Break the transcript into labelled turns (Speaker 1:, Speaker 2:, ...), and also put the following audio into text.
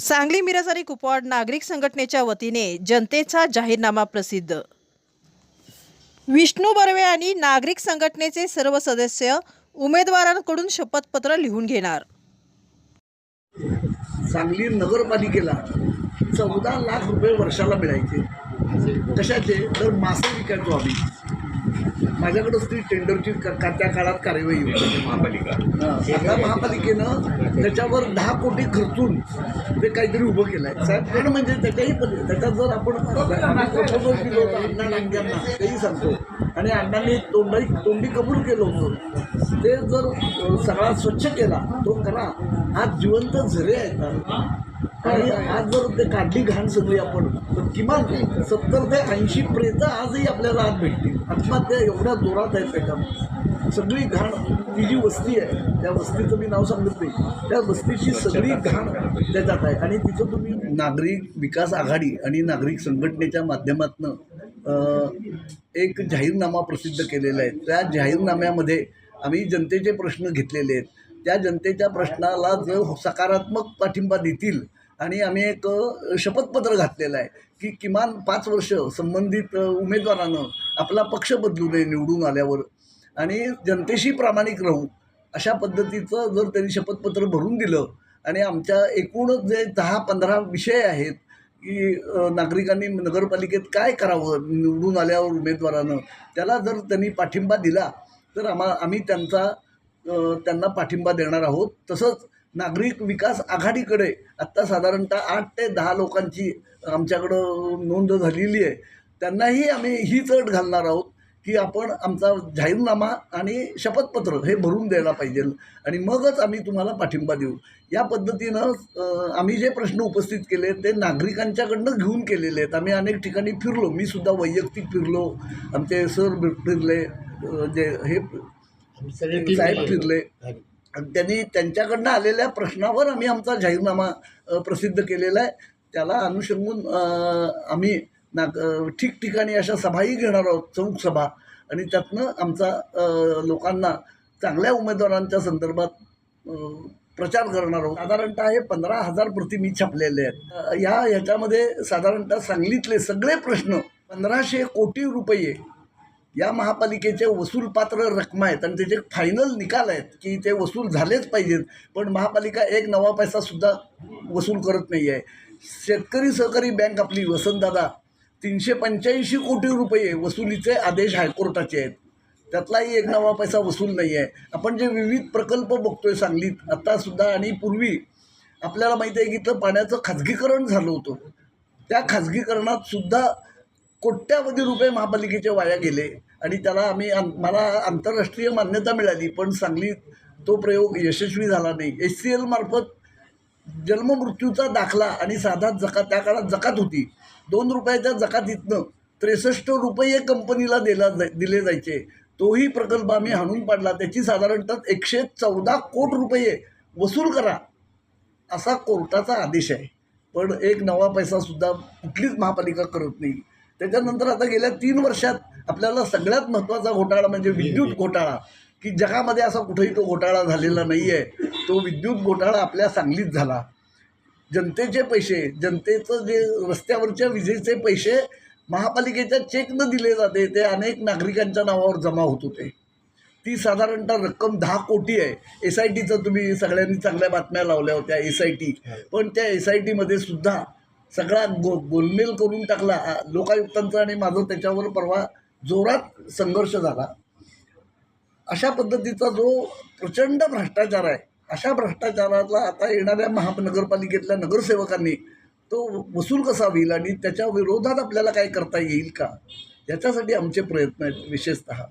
Speaker 1: सांगली मिरज आणि कुपवाड नागरिक संघटनेच्या वतीने जनतेचा जाहीरनामा प्रसिद्ध. विष्णू बर्वे आणि नागरिक संघटनेचे सर्व सदस्य उमेदवारांकडून शपथपत्र लिहून घेणार.
Speaker 2: सांगली नगरपालिकेला चौदा लाख रुपये वर्षाला मिळायचे. कशाचे? तर मासे विकायचो आम्ही. माझ्याकडंच ती टेंडरची क- त्या काळात कार्यवाही होती.
Speaker 3: महापालिका.
Speaker 2: आता महापालिकेनं त्याच्यावर दहा कोटी खर्चून ते काहीतरी उभं केलं आहे साहेब पण म्हणजे त्याच्याही पण त्याच्यात जर आपण proposal दिलं होतं अण्णा डांग्यांना तेही सांगतो. आणि अण्णांनी तोंडी तोंडी कबूल केलं होतं. ते जर सगळा स्वच्छ केला तो करा. आज जिवंत झरे आहेत आणि आज जर ते काढली घाण सगळी आपण तर किमान सत्तर ते ऐंशी प्रेत आजही आपल्याला आज भेटतील. आत्महत्या एवढ्या जोरात आहेत त्याच्या सगळी घाण ती जी वस्ती आहे त्या वस्तीचं मी नाव सांगत नाही. त्या वस्तीची सगळी घाण त्याच्यात आहे. आणि तिथं तुम्ही नागरिक विकास आघाडी आणि नागरिक संघटनेच्या माध्यमातनं एक जाहीरनामा प्रसिद्ध केलेला आहे. त्या जाहीरनाम्यामध्ये आम्ही जनतेचे प्रश्न घेतलेले आहेत. त्या जनतेच्या प्रश्नाला जर सकारात्मक पाठिंबा देतील आणि आम्ही एक शपथपत्र घातलेलं आहे की किमान पाच वर्ष संबंधित उमेदवारानं आपला पक्ष बदलू नये निवडून आल्यावर. आणि जनतेशी प्रामाणिक राहू अशा पद्धतीचं जर त्यांनी शपथपत्र भरून दिलं आणि आमच्या एकूण जे दहा पंधरा विषय आहेत की नागरिकांनी नगरपालिकेत काय करावं निवडून आल्यावर उमेदवारानं त्याला जर त्यांनी पाठिंबा दिला तर आम्हा आम्ही त्यांचा त्यांना पाठिंबा देणार आहोत. तसंच नागरिक विकास आघाडीकडे आत्ता साधारणतः आठ ते दहा लोकांची आमच्याकडं नोंद झालेली आहे. त्यांनाही आम्ही हीच अट घालणार आहोत की आपण आमचा जाहीरनामा आणि शपथपत्र हे भरून द्यायला पाहिजे आणि मगच आम्ही तुम्हाला पाठिंबा देऊ. या पद्धतीनं आम्ही जे प्रश्न उपस्थित केले ते नागरिकांच्याकडनं घेऊन केलेले आहेत. आम्ही अनेक ठिकाणी फिरलो. मी सुद्धा वैयक्तिक फिरलो. आमचे सर फिरले. जे हे साहेब फिरले आणि त्यांनी त्यांच्याकडनं आलेल्या प्रश्नावर आम्ही आमचा जाहीरनामा प्रसिद्ध केलेला आहे. त्याला अनुषंगून आम्ही नाग अ, ठिकठिकाणी अशा सभाही घेणार आहोत चौक सभा. आणि त्यातनं आमचा लोकांना चांगल्या उमेदवारांच्या संदर्भात प्रचार करणार आहोत. साधारणतः हे पंधरा हजार प्रतिमी छापलेले आहेत. या ह्याच्यामध्ये साधारणतः सांगलीतले सगळे प्रश्न पंधराशे कोटी रुपये या महापालिकेचे वसूलपात्र रकमा आहेत आणि त्याचे फायनल निकाल आहेत की ते वसूल झालेच पाहिजेत. पण महापालिका एक नवा पैसासुद्धा वसूल करत नाही आहे शेतकरी सहकारी बँक आपली वसंतदादा तीनशे पंच्याऐंशी कोटी रुपये वसुलीचे आदेश हायकोर्टाचे आहेत. त्यातलाही एक नवा पैसा वसूल नाही आहे आपण जे विविध प्रकल्प बघतोय सांगलीत आत्तासुद्धा आणि पूर्वी आपल्याला माहिती आहे की इथं पाण्याचं खाजगीकरण झालं होतं. त्या खाजगीकरणात सुद्धा कोट्यावधी रुपये महापालिकेचे वाया गेले आणि त्याला आम्ही आं- मला आंतरराष्ट्रीय मान्यता मिळाली पण सांगलीत तो प्रयोग यशस्वी झाला नाही. एस सी एलमार्फत जन्ममृत्यूचा दाखला आणि साधा जकात त्या काळात जकात होती. दोन रुपयाच्या जकातीतनं त्रेसष्ट रुपये कंपनीला दिला जाय दिले जायचे. तोही प्रकल्प आम्ही हाणून पाडला. त्याची साधारणतः एकशे चौदा कोट रुपये वसूल करा असा कोर्टाचा आदेश आहे. पण एक नवा पैसासुद्धा कुठलीच महापालिका करत नाही. त्याच्यानंतर आता गेल्या तीन वर्षात आपल्याला सगळ्यात महत्त्वाचा घोटाळा म्हणजे विद्युत घोटाळा. की जगामध्ये असा कुठेही तो घोटाळा झालेला नाही आहे तो विद्युत घोटाळा आपल्या सांगलीत झाला. जनतेचे पैसे जनतेचं जे रस्त्यावरच्या विजेचे पैसे महापालिकेच्या चेकनं दिले जाते ते अनेक नागरिकांच्या नावावर जमा होत होते. ती साधारणतः रक्कम दहा कोटी आहे. एस आय टीचं तुम्ही सगळ्यांनी चांगल्या बातम्या लावल्या होत्या एस आय टी पण त्या एस आय टीमध्ये सुद्धा सगळा गो गोलमेल करून टाकला लोकायुक्तांचा आणि माझं त्याच्यावर परवा जोरात संघर्ष झाला. अशा पद्धतीचा जो प्रचंड भ्रष्टाचार आहे अशा भ्रष्टाचाराला आता येणाऱ्या महानगरपालिकेतल्या नगरसेवकांनी तो वसूल कसा होईल आणि त्याच्या विरोधात आपल्याला काय करता येईल का? याच्यासाठी आमचे प्रयत्न आहेत विशेषतः.